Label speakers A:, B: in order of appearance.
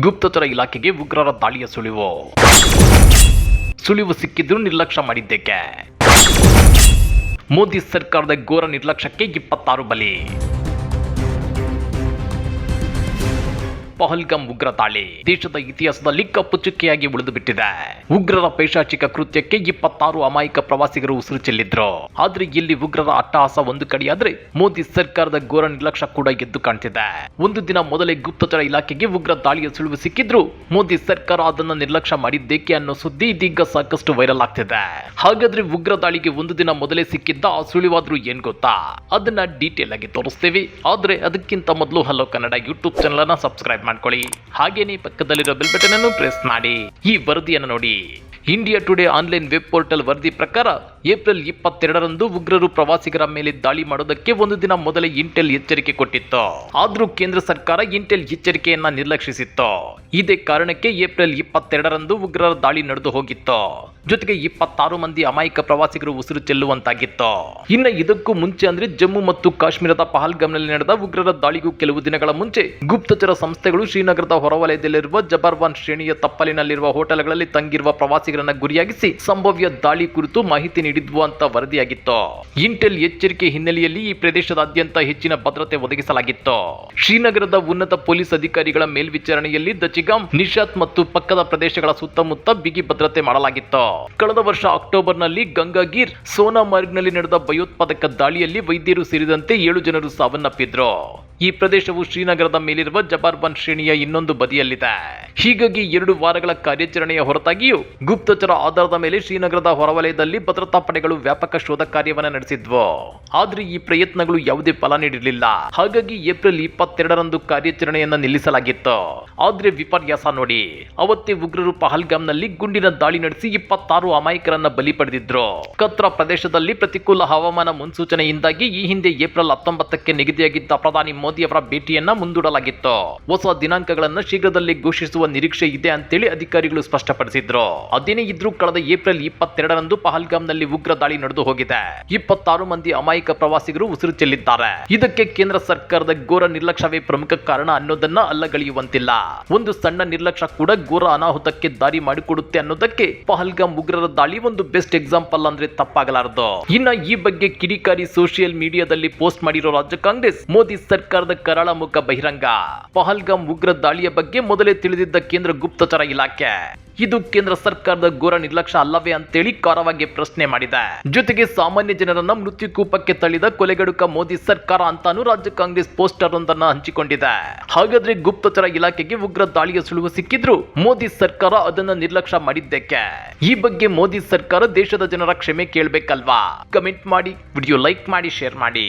A: ಗುಪ್ತಚರ ಇಲಾಖೆಗೆ ಉಗ್ರರ ದಾಳಿಯ ಸುಳಿವು. ಸುಳಿವು ಸಿಕ್ಕಿದ್ರು ನಿರ್ಲಕ್ಷ್ಯ ಮಾಡಿದ್ದೇಕೆ? ಮೋದಿ ಸರ್ಕಾರದ ಘೋರ ನಿರ್ಲಕ್ಷ್ಯಕ್ಕೆ ಇಪ್ಪತ್ತಾರು ಬಲಿ. ಪಹಲ್ಗಾಮ್ ಉಗ್ರ ದಾಳಿ ದೇಶದ ಇತಿಹಾಸದಲ್ಲಿ ಕಪ್ಪು ಚುಕ್ಕೆಯಾಗಿ ಉಳಿದು ಬಿಟ್ಟಿದೆ ಉಗ್ರರ ಪೈಶಾಚಿಕ ಕೃತ್ಯಕ್ಕೆ ಇಪ್ಪತ್ತಾರು ಅಮಾಯಕ ಪ್ರವಾಸಿಗರು ಉಸಿರು ಚೆಲ್ಲಿದ್ರು. ಆದ್ರೆ ಇಲ್ಲಿ ಉಗ್ರರ ಅಟ್ಟಹಾಸ ಒಂದು ಕಡೆಯಾದ್ರೆ ಮೋದಿ ಸರ್ಕಾರದ ಘೋರ ನಿರ್ಲಕ್ಷ್ಯ ಕೂಡ ಎದ್ದು ಕಾಣ್ತಿದೆ. ಒಂದು ದಿನ ಮೊದಲೇ ಗುಪ್ತಚರ ಇಲಾಖೆಗೆ ಉಗ್ರ ದಾಳಿಯ ಸುಳಿವು ಸಿಕ್ಕಿದ್ರು. ಮೋದಿ ಸರ್ಕಾರ ಅದನ್ನ ನಿರ್ಲಕ್ಷ್ಯ ಮಾಡಿದ್ದೇಕೆ ಅನ್ನೋ ಸುದ್ದಿ ಇದೀಗ ಸಾಕಷ್ಟು ವೈರಲ್ ಆಗ್ತಿದೆ. ಹಾಗಾದ್ರೆ ಉಗ್ರ ದಾಳಿಗೆ ಒಂದು ದಿನ ಮೊದಲೇ ಸಿಕ್ಕಿದ್ದ ಆ ಸುಳಿವಾದ್ರೂ ಏನ್ ಗೊತ್ತಾ? ಅದನ್ನ ಡೀಟೇಲ್ ಆಗಿ ತೋರಿಸ್ತೇವೆ. ಆದ್ರೆ ಅದಕ್ಕಿಂತ ಮೊದಲು ಹಲೋ ಕನ್ನಡ ಯೂಟ್ಯೂಬ್ ಚಾನಲ್ ಅನ್ನ ಸಬ್ಸ್ಕ್ರೈಬ್ ಮಾಡ್ಕೊಳ್ಳಿ. ಹಾಗೇನೇ ಪಕ್ಕದಲ್ಲಿರೋ ಬೆಲ್ ಬಟನ್ ಅನ್ನು ಪ್ರೆಸ್ ಮಾಡಿ. ಈ ವರದಿಯನ್ನು ನೋಡಿ. India Today online web portal ವರದಿ ಪ್ರಕಾರ ಏಪ್ರಿಲ್ ಇಪ್ಪತ್ತೆರಡರಂದು ಉಗ್ರರು ಪ್ರವಾಸಿಗರ ಮೇಲೆ ದಾಳಿ ಮಾಡೋದಕ್ಕೆ ಒಂದು ದಿನ ಮೊದಲೇ ಇಂಟೆಲ್ ಎಚ್ಚರಿಕೆ ಕೊಟ್ಟಿತ್ತು. ಆದರೂ ಕೇಂದ್ರ ಸರ್ಕಾರ ಇಂಟೆಲ್ ಎಚ್ಚರಿಕೆಯನ್ನ ನಿರ್ಲಕ್ಷಿಸಿತ್ತು. ಇದೇ ಕಾರಣಕ್ಕೆ ಏಪ್ರಿಲ್ ಇಪ್ಪತ್ತೆರಡರಂದು ಉಗ್ರರ ದಾಳಿ ನಡೆದು ಹೋಗಿತ್ತು. ಜೊತೆಗೆ ಇಪ್ಪತ್ತಾರು ಮಂದಿ ಅಮಾಯಕ ಪ್ರವಾಸಿಗರು ಉಸಿರು ಚೆಲ್ಲುವಂತಾಗಿತ್ತು. ಇನ್ನ ಇದಕ್ಕೂ ಮುಂಚೆ ಅಂದ್ರೆ ಜಮ್ಮು ಮತ್ತು ಕಾಶ್ಮೀರದ ಪಹಲ್ಗಾಮ್ನಲ್ಲಿ ನಡೆದ ಉಗ್ರರ ದಾಳಿಗೂ ಕೆಲವು ದಿನಗಳ ಮುಂಚೆ ಗುಪ್ತಚರ ಸಂಸ್ಥೆಗಳು ಶ್ರೀನಗರದ ಹೊರವಲಯದಲ್ಲಿರುವ ಜಬರ್ವಾನ್ ಶ್ರೇಣಿಯ ತಪ್ಪಲಿನಲ್ಲಿರುವ ಹೋಟೆಲ್ಗಳಲ್ಲಿ ತಂಗಿರುವ ಪ್ರವಾಸಿಗರನ್ನ ಗುರಿಯಾಗಿಸಿ ಸಂಭವ್ಯ ದಾಳಿ ಕುರಿತು ಮಾಹಿತಿ ನೀಡಿದ್ವು ಅಂತ ವರದಿಯಾಗಿತ್ತು. ಇಂಟೆಲ್ ಎಚ್ಚರಿಕೆ ಹಿನ್ನೆಲೆಯಲ್ಲಿ ಈ ಪ್ರದೇಶದಾದ್ಯಂತ ಹೆಚ್ಚಿನ ಭದ್ರತೆ ಒದಗಿಸಲಾಗಿತ್ತು. ಶ್ರೀನಗರದ ಉನ್ನತ ಪೊಲೀಸ್ ಅಧಿಕಾರಿಗಳ ಮೇಲ್ವಿಚಾರಣೆಯಲ್ಲಿ ದಚಿಗಾಮ್ ನಿಶಾತ್ ಮತ್ತು ಪಕ್ಕದ ಪ್ರದೇಶಗಳ ಸುತ್ತಮುತ್ತ ಬಿಗಿ ಭದ್ರತೆ ಮಾಡಲಾಗಿತ್ತು. ಕಳೆದ ವರ್ಷ ಅಕ್ಟೋಬರ್ನಲ್ಲಿ ಗಂಗಾಗೀರ್, ಸೋನಾಮಾರ್ಗ್ನಲ್ಲಿ ನಡೆದ ಭಯೋತ್ಪಾದಕ ದಾಳಿಯಲ್ಲಿ ವೈದ್ಯರು ಸೇರಿದಂತೆ ಏಳು ಜನರು ಸಾವನ್ನಪ್ಪಿದ್ರು. ಈ ಪ್ರದೇಶವು ಶ್ರೀನಗರದ ಮೇಲಿರುವ ಜಬಾರ್ಬನ್ ಶ್ರೇಣಿಯ ಇನ್ನೊಂದು ಬದಿಯಲ್ಲಿದೆ. ಹೀಗಾಗಿ ಎರಡು ವಾರಗಳ ಕಾರ್ಯಾಚರಣೆಯ ಹೊರತಾಗಿಯೂ ಗುಪ್ತಚರ ಆಧಾರದ ಮೇಲೆ ಶ್ರೀನಗರದ ಹೊರವಲಯದಲ್ಲಿ ಭದ್ರತಾ ಪಡೆಗಳು ವ್ಯಾಪಕ ಶೋಧ ಕಾರ್ಯವನ್ನು ನಡೆಸಿದ್ವು. ಆದ್ರೆ ಈ ಪ್ರಯತ್ನಗಳು ಯಾವುದೇ ಫಲ ನೀಡಿರಲಿಲ್ಲ. ಹಾಗಾಗಿ ಏಪ್ರಿಲ್ ಇಪ್ಪತ್ತೆರಡರಂದು ಕಾರ್ಯಾಚರಣೆಯನ್ನ ನಿಲ್ಲಿಸಲಾಗಿತ್ತು. ಆದ್ರೆ ವಿಪರ್ಯಾಸ ನೋಡಿ, ಅವತ್ತೇ ಉಗ್ರರು ಪಹಲ್ಗಾಮ್ನಲ್ಲಿ ಗುಂಡಿನ ದಾಳಿ ನಡೆಸಿ ಇಪ್ಪತ್ತಾರು ಅಮಾಯಕರನ್ನ ಬಲಿ ಪಡೆದಿದ್ರು. ಕತ್ರ ಪ್ರದೇಶದಲ್ಲಿ ಪ್ರತಿಕೂಲ ಹವಾಮಾನ ಮುನ್ಸೂಚನೆಯಿಂದಾಗಿ ಈ ಹಿಂದೆ ಏಪ್ರಿಲ್ ಹತ್ತೊಂಬತ್ತಕ್ಕೆ ನಿಗದಿಯಾಗಿದ್ದ ಪ್ರಧಾನಿ ಮೋದಿ ಅವರ ಭೇಟಿಯನ್ನ ಮುಂದೂಡಲಾಗಿತ್ತು. ಹೊಸ ದಿನಾಂಕಗಳನ್ನು ಶೀಘ್ರದಲ್ಲಿ ಘೋಷಿಸುವ ನಿರೀಕ್ಷೆ ಇದೆ ಅಂತೇಳಿ ಅಧಿಕಾರಿಗಳು ಸ್ಪಷ್ಟಪಡಿಸಿದ್ರು. ಅದೇನೇ ಇದ್ರೂ ಕಳೆದ ಏಪ್ರಿಲ್ ಇಪ್ಪತ್ತೆರಡರಂದು ಪಹಲ್ಗಾಮ್ನಲ್ಲಿ ಉಗ್ರ ದಾಳಿ ನಡೆದು ಹೋಗಿದೆ. ಇಪ್ಪತ್ತಾರು ಮಂದಿ ಅಮಾಯಕ ಪ್ರವಾಸಿಗರು ಉಸಿರು ಚೆಲ್ಲಿದ್ದಾರೆ. ಇದಕ್ಕೆ ಕೇಂದ್ರ ಸರ್ಕಾರದ ಘೋರ ನಿರ್ಲಕ್ಷ್ಯವೇ ಪ್ರಮುಖ ಕಾರಣ ಅನ್ನೋದನ್ನ ಅಲ್ಲಗಳೆಯುವಂತಿಲ್ಲ. ಒಂದು ಸಣ್ಣ ನಿರ್ಲಕ್ಷ್ಯ ಕೂಡ ಘೋರ ಅನಾಹುತಕ್ಕೆ ದಾರಿ ಮಾಡಿಕೊಡುತ್ತೆ ಅನ್ನೋದಕ್ಕೆ ಪಹಲ್ಗಾಮ್ ಉಗ್ರರ ದಾಳಿ ಒಂದು ಬೆಸ್ಟ್ ಎಕ್ಸಾಂಪಲ್ ಅಂದ್ರೆ ತಪ್ಪಾಗಲಾರದು. ಇನ್ನ ಈ ಬಗ್ಗೆ ಕಿಡಿಕಾರಿ ಸೋಷಿಯಲ್ ಮೀಡಿಯಾದಲ್ಲಿ ಪೋಸ್ಟ್ ಮಾಡಿರೋ ರಾಜ್ಯ ಕಾಂಗ್ರೆಸ್ ಮೋದಿ ಸರ್ಕಾರದ ಕರಾಳ ಮುಖ ಬಹಿರಂಗ. ಪಹಲ್ಗಾಮ್ ಉಗ್ರ ದಾಳಿಯ ಬಗ್ಗೆ ಮೊದಲೇ ತಿಳಿದಿದ್ದ ಕೇಂದ್ರ ಗುಪ್ತಚರ ಇಲಾಖೆ. ಇದು ಕೇಂದ್ರ ಸರ್ಕಾರದ ಘೋರ ನಿರ್ಲಕ್ಷ್ಯ ಅಲ್ಲವೇ ಅಂತೇಳಿ ಖಾರವಾಗಿ ಪ್ರಶ್ನೆ ಮಾಡಿದೆ. ಜೊತೆಗೆ ಸಾಮಾನ್ಯ ಜನರನ್ನ ಮೃತ್ಯುಕೂಪಕ್ಕೆ ತಳ್ಳಿದ ಕೊಲೆಗಡುಕ ಮೋದಿ ಸರ್ಕಾರ ಅಂತಾನು ರಾಜ್ಯ ಕಾಂಗ್ರೆಸ್ ಪೋಸ್ಟರ್ ಒಂದನ್ನ ಹಂಚಿಕೊಂಡಿದೆ. ಹಾಗಾದ್ರೆ ಗುಪ್ತಚರ ಇಲಾಖೆಗೆ ಉಗ್ರ ದಾಳಿಯ ಸುಳುವು ಸಿಕ್ಕಿದ್ರು ಮೋದಿ ಸರ್ಕಾರ ಅದನ್ನ ನಿರ್ಲಕ್ಷ್ಯ ಮಾಡಿದ್ದಕ್ಕೆ. ಈ ಬಗ್ಗೆ ಮೋದಿ ಸರ್ಕಾರ ದೇಶದ ಜನರ ಕ್ಷಮೆ ಕೇಳಬೇಕಲ್ವಾ? ಕಮೆಂಟ್ ಮಾಡಿ, ವಿಡಿಯೋ ಲೈಕ್ ಮಾಡಿ, ಶೇರ್ ಮಾಡಿ.